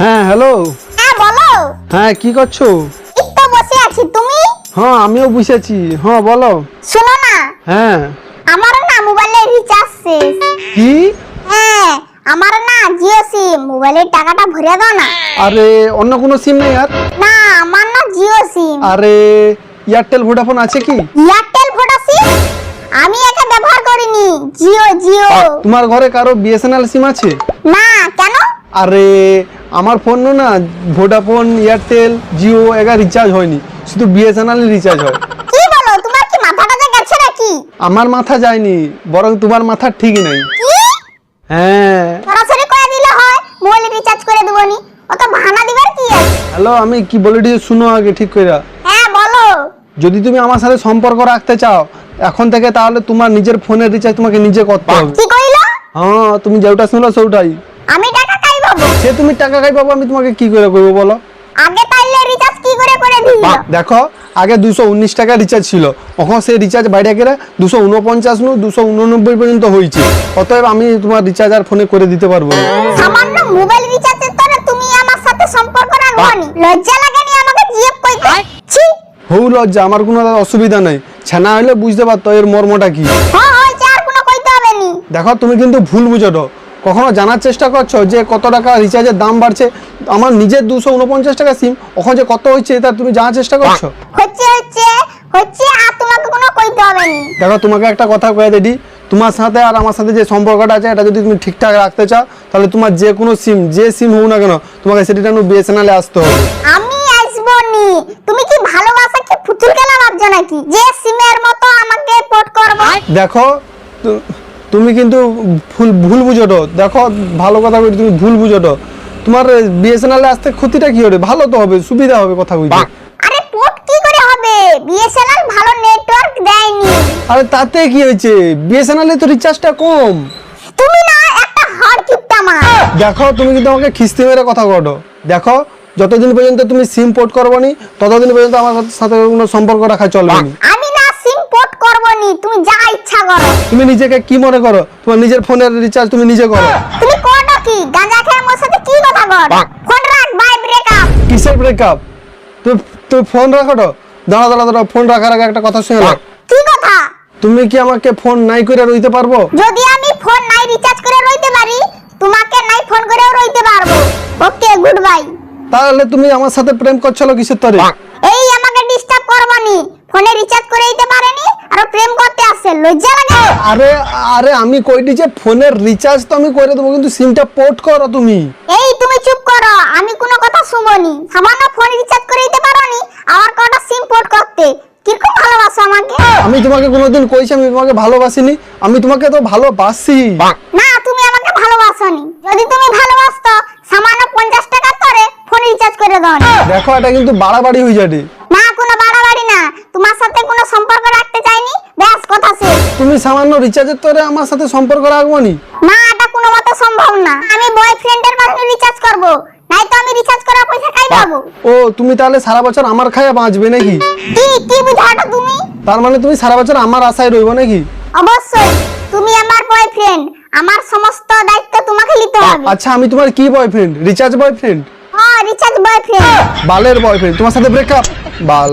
হ্যাঁ হ্যালো হ্যাঁ বলো। হ্যাঁ কি করছ? এই তো বসে আছি তুমি? হ্যাঁ আমিও বসেছি হ্যাঁ বলো। শোনো না। হ্যাঁ। আমারও না মোবাইলে রিচার্জ শেষ। কি? হ্যাঁ আমার না জিও সিম মোবাইলের টাকাটা ভরে দাও না। আরে অন্য কোনো সিম নেই আর? না আমার না জিও সিম আরে এয়ারটেল ভোডাফোন আছে কি? এয়ারটেল ভোডা সিম আমি একে ব্যবহার করিনি। জিও জিও। তোমার ঘরে কারও বিএসএনএল সিম আছে? না কেন? আরে আমার ফোন না ভোডাফোন এয়ারটেল জিও এগা রিচার্জ হয়নি শুধু বিএসএনএল রিচার্জ হয়। কি বলো তোমার কি মাথাটা যে গেছে নাকি? আমার মাথা যায়নি বরং তোমার মাথা ঠিকই নাই। কি? হ্যাঁ। সরাসরি করে দিলে হয় মোবাইল রিচার্জ করে দেবনি অত বাহানা দিবার কি আছে? হ্যালো আমি কি বলে দিয়েছি শুনো আগে ঠিক করে হ্যাঁ বলো। যদি তুমি আমার সাথে সম্পর্ক রাখতে চাও এখন থেকে তাহলে তোমার নিজের ফোনের রিচার্জ তোমাকে নিজে করতে হবে। কি কইলো? হ্যাঁ তুমি যেটা শুনলো সেটাই। আমি পাবো সে তুমি টাকা খাই পাবো আমি তোমাকে কি করে করব বলো? আগে তাইলে রিচার্জ কি করে করে দিল দেখো আগে দুশো উনিশ টাকা রিচার্জ ছিল। এখন সেই রিচার্জ বাইরে গেলে দুশো উনপঞ্চাশ নু দুশো উননব্বই পর্যন্ত হয়েছে। অতএব আমি তোমার রিচার্জ আর ফোনে করে দিতে পারব না। সামান্য মোবাইল রিচার্জের তরে তুমি আমার সাথে সম্পর্ক রাখবনি লজ্জা লাগেনি আমাকে জিএফ কইতে? ছি। হৌ লজ্জা আমার কোনো অসুবিধা নেই। ছানা হলে বুঝতে পারতো এর মর্মটা কি। হ্যাঁ হয়েছে আর কোনো কইতে হবে নি। দেখো তুমি কিন্তু ভুল বুঝো তো। কখনো জানার চেষ্টা করছ যে কত টাকা রিচার্জের দাম বাড়ছে? আমার নিজের দুশো উনপঞ্চাশ টাকা সিম ওখানে যে কত হচ্ছে তা তুমি জানার চেষ্টা করছ? হচ্ছে হচ্ছে হচ্ছে আর তোমাকে কোনো কইতে হবে নি। দেখো তোমাকে একটা কথা কয়ে দিই তোমার সাথে আর আমার সাথে যে সম্পর্কটা আছে এটা যদি তুমি ঠিকঠাক রাখতে চাও তাহলে তোমার যে কোনো সিম যে সিম হোক না কেন তোমাকে সেটা একটু বিএসএনএল আসতে হবে। আমি আসব নি। তুমি কি ভালোবাসা কি ফুতুল খেলা ভাবছ নাকি? যে সিমের মতো আমাকে পোর্ট করব। দেখো তুমি কিন্তু ভুল ভুল বুঝো তো দেখো ভালো কথা বলি তুমি ভুল বুঝো তো তোমার বিএসএনএল আসতে ক্ষতিটা কি হবে? ভালো তো হবে সুবিধা হবে কথা বুঝতে আরে পোর্ট কি করে হবে? বিএসএনএল ভালো নেটওয়ার্ক দেয়নি। আরে তাতে কি হয়েছে? বিএসএনএল এ তো রিচার্জটা কম। তুমি না একটা হাড় কিপটা মা দেখো তুমি কিন্তু আমাকে খিস্তি মেরে কথা করো দেখো যতদিন পর্যন্ত তুমি সিম পোর্ট করব নি ততদিন পর্যন্ত আমার সাথে কোনো সম্পর্ক রাখা চলবে না আমি না সিম পোর্ট করব নি তুমি যা ইচ্ছা করো। তুমি নিজেকে কি মনে করো? তোমার নিজের ফোনের রিচার্জ তুমি নিজে করো। তুমি কোনটা কি? গাঁজা খেয়ে মোর সাথে কি কথা কর ফোন রাখ বাই ব্রেকআপ কিসের ব্রেকআপ তুমি তুমি ফোন রাখো তো। দাঁড়া দাঁড়া দাঁড়া ফোন রাখার আগে একটা কথা শুনে নাও। কি কথা? তুমি কি আমাকে ফোন নাই করে রইতে পারব? যদি আমি ফোন নাই রিচার্জ করে রইতে পারি তোমাকে নাই ফোন করেও রইতে পারব। ওকে গুড বাই তাহলে তুমি আমার সাথে প্রেম করছ কিসের তরে এই আমাকে ডিস্টার্ব করবনি ফোনে রিচার্জ করে দিতে পারেনি আর প্রেম করতে আসছে লজ্জা লাগে আরে আরে আমি কইটি যে ফোনের রিচার্জ তো আমি করে দেবো কিন্তু সিমটা পোর্ট করো তুমি। এই তুমি চুপ করো। আমি কোনো কথা শুনবনি। সামান্য ফোন রিচার্জ করে দিতে পারোনি আমার কটা সিম পোর্ট করতে। কীরকম ভালোবাসো আমাকে। আমি তোমাকে কোনোদিন কইছি আমি তোমাকে ভালোবাসিনি। আমি তোমাকে তো ভালোবাসি। না তুমি আমাকে ভালোবাসোনি। যদি তুমি ভালোবাসতো সামান্য পঞ্চাশ টাকা করে ফোন রিচার্জ করে দাও। দেখো এটা কিন্তু বাড়াবাড়ি হয়ে যাবে। না কোনো বাড়াবাড়ি না। তোমার সাথে কোনো সম্পর্ক রাখতে চাইনি? ব্যাস কথা শেষ। তুমি সামান্য রিচার্জের তরে আমার সাথে সম্পর্ক রাখব নি? না এটা কোনো মতে সম্ভব না। আমি বয়ফ্রেন্ডের মাধ্যমে রিচার্জ করব। নাই তো আমি রিচার্জ করার পয়সা খাই পাবো ও তুমি তাহলে সারা বছর আমার খায়া বাঁচবে নাকি? কি কি বুঝাটা তুমি? তার মানে তুমি সারা বছর আমার আশায় রইবো নাকি? অবশ্যই তুমি আমার বয়ফ্রেন্ড আমার সমস্ত দায়িত্ব তোমাকে নিতে হবে। আচ্ছা আমি তোমার কি বয়ফ্রেন্ড রিচার্জ বয়ফ্রেন্ড হ্যাঁ রিচার্জ বয়ফ্রেন্ড বালের বয়ফ্রেন্ড তোমার সাথে ব্রেকআপ বাল।